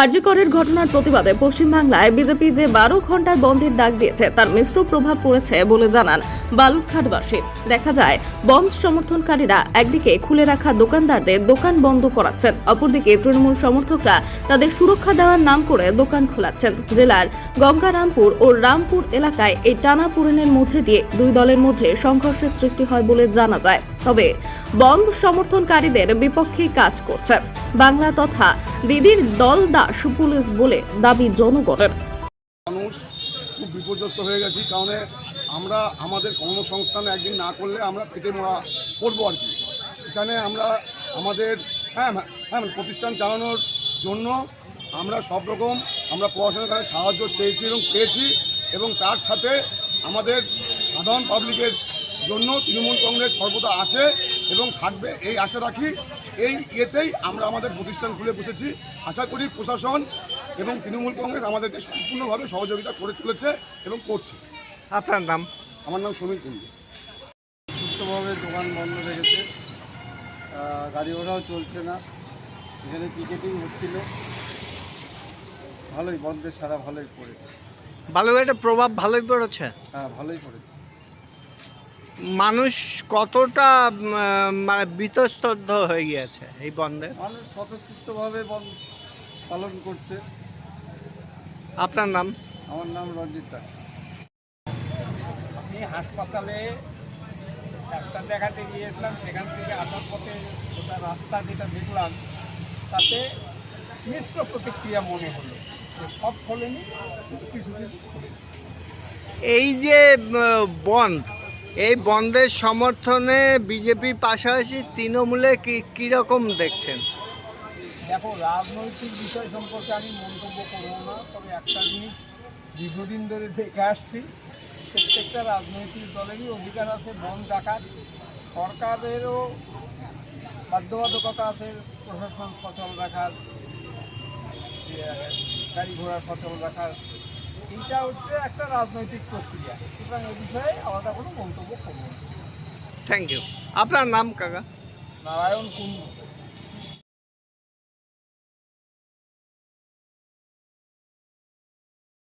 আরজিকরের ঘটনার প্রতিবাদে পশ্চিমবাংলায় বিজেপি যে বারো ঘণ্টার বন্ধের ডাক দিয়েছে, তার মিশ্র প্রভাব পড়েছে বলে জানান বালুরঘাটবাসী। দেখা যায়, বন্ধ সমর্থনকারীরা একদিকে খুলে রাখা দোকানদারদের দোকান বন্ধ করাচ্ছেন, অপরদিকে তৃণমূল সমর্থকরা তাদের সুরক্ষা দেওয়ার নাম করে দোকান খোলাচ্ছেন। জেলার গঙ্গারামপুর ও রামপুর এলাকায় এই টানাপোড়েনের মধ্যে দিয়ে দুই দলের মধ্যে সংঘর্ষের সৃষ্টি হয় বলে জানা যায়। তবে বন্ধ সমর্থনকারীদের বিপক্ষে কাজ করছে। বাংলা তথা দিদির দল দাস পুলিশ বলে দাবি জনগণের। মানুষ খুব বিপর্যস্ত হয়ে গেছি, কারণ আমরা আমাদের কর্মসংস্থান একদিন না করলে আমরা পেটে মরা পড়ব আর কি। এখানে আমরা আমাদের হ্যাঁ হ্যাঁ প্রতিষ্ঠান চালানোর জন্য আমরা সব রকম আমরা প্রশাসনের সাহায্য চেয়েছি এবং পেয়েছি এবং তার সাথে আমাদের সাধারণ পাবলিকের জন্য তৃণমূল কংগ্রেস সর্বদা আছে। এবং থাকবে এই আশা রাখি এই ইয়েতেই আমরা আমাদের প্রতিষ্ঠান খুলে বসেছি। আশা করি প্রশাসন এবং তৃণমূল কংগ্রেস আমাদেরকে সম্পূর্ণভাবে সহযোগিতা করে চলেছে এবং করছে। আপনার নাম? আমার নাম সমীর কুণ্ডু সুস্থভাবে দোকান বন্ধ রেখেছে। গাড়ি ঘোড়াও চলছে না। এখানে টিকেটিং হচ্ছিল। ভালোই বন্ধের সারা ভালোই পড়েছে। বালুঘাটের প্রভাব ভালোই পড়েছে? হ্যাঁ ভালোই পড়েছে। মানুষ কতটা মানে বিতস্তব্ধ হয়ে গিয়েছে এই বন্ধে? মানুষ স্বতঃস্ফূর্তভাবে বন্ধ পালন করছে। আপনার নাম? আমার নাম রঞ্জিত দাস। আমি হাসপাতালে ডাক্তার দেখাতে গিয়েছিলাম সেখান থেকে আসার পথে ওটা রাস্তা যেটা দেখলাম তাতে মিশ্র প্রতিক্রিয়া মনে হলো সব খোলেনি কিন্তু কিছু কিছু এই যে বন্ধ এই বন্ধের সমর্থনে বিজেপি পাশাপাশি তৃণমূলে কি কীরকম দেখছেন? দেখো, রাজনৈতিক বিষয় সম্পর্কে আমি মন্তব্য করব না, তবে একটা জিনিস দীর্ঘদিন ধরে দেখে আসছি, প্রত্যেকটা রাজনৈতিক দলেরই অধিকার আছে, বন ডাকাত সরকারেরও বাধ্যবাধকতা আছে, প্রশাসন সচল রাখার গাড়ি ঘোড়া সচল রাখার। এইটা হচ্ছে একটা রাজনৈতিক প্রক্রিয়া। সুতরাং এ বিষয়ে আলাদা কোনো মন্তব্য করব থ্যাংক ইউ আপনার নাম কাকা? নারায়ণ কুন্ডু।